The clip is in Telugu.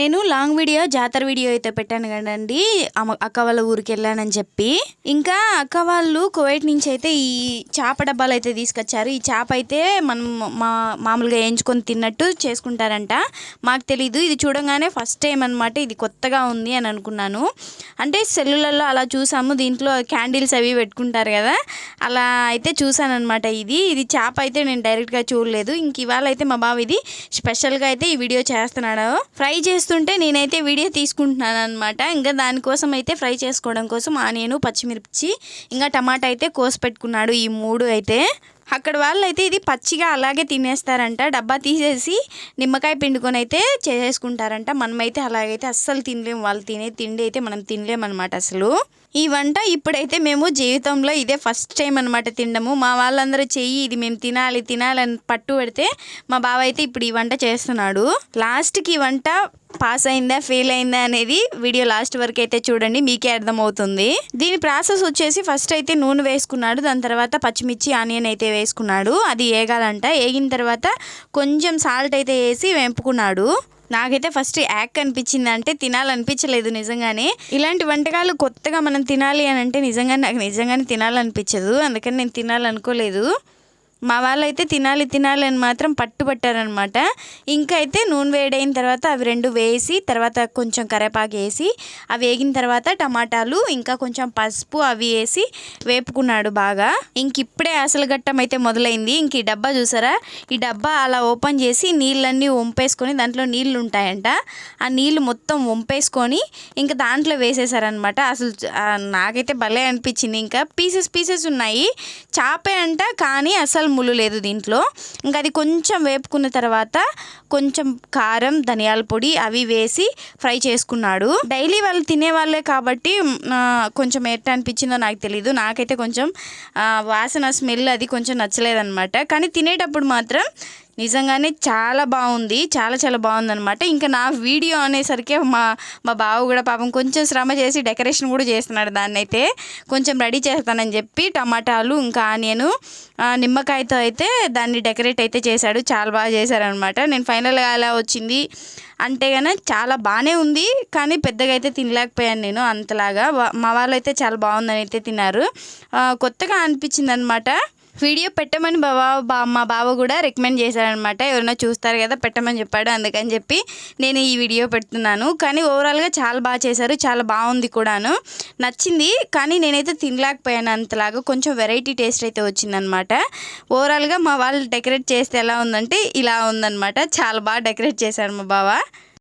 నేను లాంగ్ వీడియో జాతర వీడియో అయితే పెట్టాను కదండి. అక్క వాళ్ళ ఊరికి వెళ్ళానని చెప్పి. ఇంకా అక్క వాళ్ళు కువైట్ నుంచి అయితే ఈ చేప డబ్బాలు అయితే తీసుకొచ్చారు. ఈ చేప అయితే మనం మా మామూలుగా వేయించుకొని తిన్నట్టు చేసుకుంటారంట. మాకు తెలీదు. ఇది చూడంగానే ఫస్ట్ టైం అనమాట ఇది కొత్తగా ఉంది అని అనుకున్నాను. అంటే సెల్లులలో అలా చూసాము. దీంట్లో క్యాండిల్స్ అవి పెట్టుకుంటారు కదా. అలా అయితే చూసాను అనమాట ఇది. ఇది చేప అయితే నేను డైరెక్ట్గా చూడలేదు. ఇంక ఇవాళ అయితే మా బావ ఇది స్పెషల్గా అయితే ఈ వీడియో చేస్తున్నాడు. ఫ్రై చేస్తుంటే నేనైతే వీడియో తీసుకుంటున్నాను అనమాట ఇంకా దానికోసం అయితే ఫ్రై చేసుకోవడం కోసం ఆనియను పచ్చిమిర్చి ఇంకా టమాటా అయితే కోసి పెట్టుకున్నాడు ఈ మూడు అయితే. అక్కడ వాళ్ళు అయితే ఇది పచ్చిగా అలాగే తినేస్తారంట. డబ్బా తీసేసి నిమ్మకాయ పిండుకొని అయితే చేసుకుంటారంట మనమైతే అలాగైతే అస్సలు తినలేం. వాళ్ళు తినే తిండి అయితే మనం తినలేమన్నమాట అసలు. ఈ వంట ఇప్పుడైతే మేము జీవితంలో ఇదే ఫస్ట్ టైం అనమాట తినడము. మా వాళ్ళందరూ చెయ్యి ఇది మేము తినాలి తినాలని పట్టు పెడితే మా బావ అయితే ఇప్పుడు ఈ వంట చేస్తున్నాడు. లాస్ట్కి ఈ వంట పాస్ అయిందా ఫెయిల్ అయిందా అనేది వీడియో లాస్ట్ వరకు అయితే చూడండి మీకే అర్థమవుతుంది. దీని ప్రాసెస్ వచ్చేసి ఫస్ట్ అయితే నూనె వేసుకున్నాడు. దాని తర్వాత పచ్చిమిర్చి ఆనియన్ అయితే వేసుకున్నాడు. అది వేగాలంట వేగిన తర్వాత కొంచెం సాల్ట్ అయితే వేసి వేపుకున్నాడు. నాకైతే ఫస్ట్ యాక్ అనిపించింది అంటే తినాలనిపించలేదు నిజంగానే. ఇలాంటి వంటకాలు కొత్తగా మనం తినాలి అని అంటే నిజంగానే నాకు నిజంగానే తినాలనిపించదు. అందుకని నేను తినాలనుకోలేదు. మా వాళ్ళైతే తినాలి తినాలి అని మాత్రం పట్టుబట్టారనమాట ఇంకా అయితే నూనె వేడైన తర్వాత అవి రెండు వేసి తర్వాత కొంచెం కరేపాకు వేసి అవి వేగిన తర్వాత టమాటాలు ఇంకా కొంచెం పసుపు అవి వేసి వేపుకున్నాడు బాగా. ఇంక ఇప్పుడే అసలు ఘట్టం అయితే మొదలైంది. ఇంక ఈ డబ్బా చూసారా? ఈ డబ్బా అలా ఓపెన్ చేసి నీళ్ళన్నీ వంపేసుకొని దాంట్లో నీళ్ళు ఉంటాయంట. ఆ నీళ్ళు మొత్తం వంపేసుకొని ఇంకా దాంట్లో వేసేసారనమాట అసలు నాకైతే భలే అనిపించింది. ఇంకా పీసెస్ పీసెస్ ఉన్నాయి. చాపే అంట కానీ అసలు ముళ్ళు లేదు దీంట్లో. ఇంకా అది కొంచెం వేపుకున్న తర్వాత కొంచెం కారం ధనియాల పొడి అవి వేసి ఫ్రై చేసుకున్నాడు. డైలీ వాళ్ళు తినే వాళ్ళే కాబట్టి కొంచెం ఎట్ట అనిపించిందో నాకు తెలియదు నాకైతే కొంచెం వాసన స్మెల్ అది కొంచెం నచ్చలేదన్నమాట. కానీ తినేటప్పుడు మాత్రం నిజంగానే చాలా బాగుంది చాలా చాలా బాగుందనమాట ఇంకా నా వీడియో అనేసరికి మా మా బావ కూడా పాపం కొంచెం శ్రమ చేసి డెకరేషన్ కూడా చేస్తున్నాడు దాన్ని అయితే కొంచెం రెడీ చేస్తానని చెప్పి టమాటాలు ఇంకా ఆనియన్ నిమ్మకాయతో అయితే దాన్ని డెకరేట్ అయితే చేశాడు. చాలా బాగా చేశారనమాట నేను ఫైనల్గా అలా వచ్చింది అంటే కానీ చాలా బాగానే ఉంది కానీ పెద్దగా అయితే తినలేకపోయాను నేను అంతలాగా. మా వాళ్ళు అయితే చాలా బాగుందని అయితే తిన్నారు. కొత్తగా అనిపించింది అనమాట వీడియో పెట్టమని బాబా బా మా బావ కూడా రికమెండ్ చేశాడనమాట ఎవరైనా చూస్తారు కదా పెట్టమని చెప్పాడు. అందుకని చెప్పి నేను ఈ వీడియో పెడుతున్నాను. కానీ ఓవరాల్గా చాలా బాగా చేశారు. చాలా బాగుంది కూడాను. నచ్చింది. కానీ నేనైతే తినలేకపోయాను అంతలాగా. కొంచెం వెరైటీ టేస్ట్ అయితే వచ్చిందనమాట ఓవరాల్గా మా వాళ్ళు డెకరేట్ చేస్తే ఎలా ఉందంటే ఇలా ఉందనమాట చాలా బాగా డెకరేట్ చేశారు మా బావ.